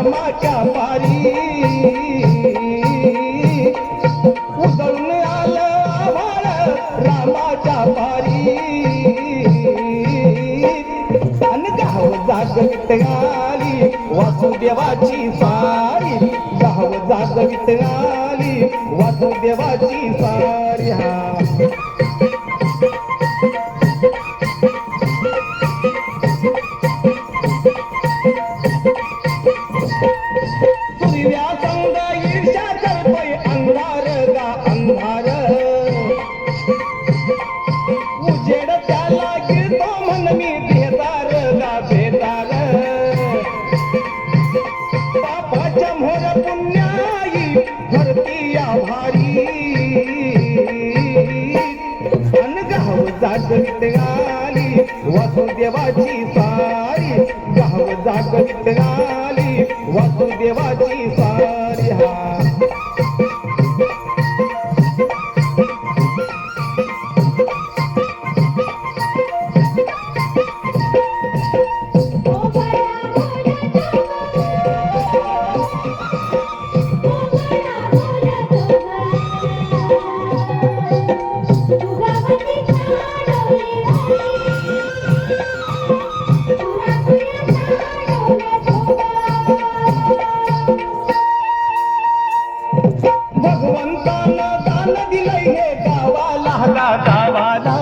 कामाच्या पारी. उजळून आलं आभाळ रामाच्या पारी. गाव जागवित आली वासुदेवाची सारी गाव जागवित आली वासुदेवाची सारी हा. पापाच्या पुण्याई भरती आभारी अनगाव जागवित आली वासुदेवाची सारी. गाव जागवित आली वासुदेवाची भगवंतानं दान दिलंय हे गावाला गा गावाला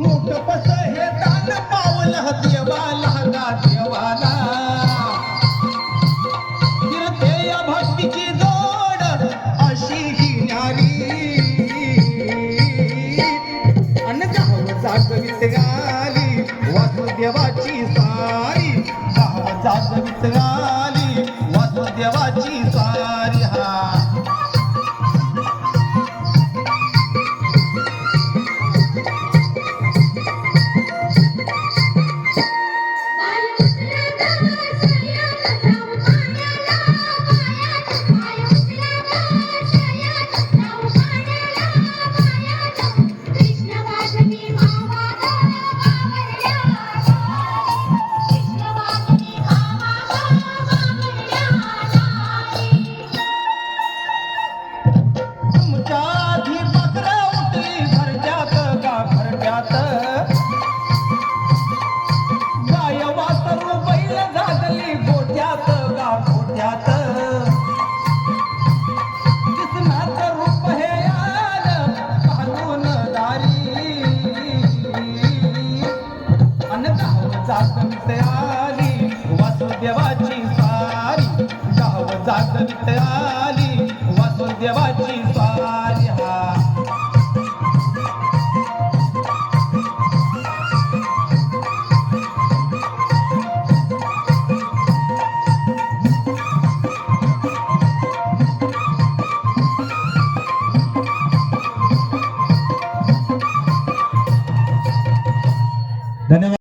मोठ पस हे दान पावलं देवाला गा देवाला फिरते या भक्तीची जोड अशी ही न्यारी. अन गाव जागवित गाली वासुदेवाची सारी गाव जागवित गाली जात मिळाली वासून देवाची सारी हा धन्यवाद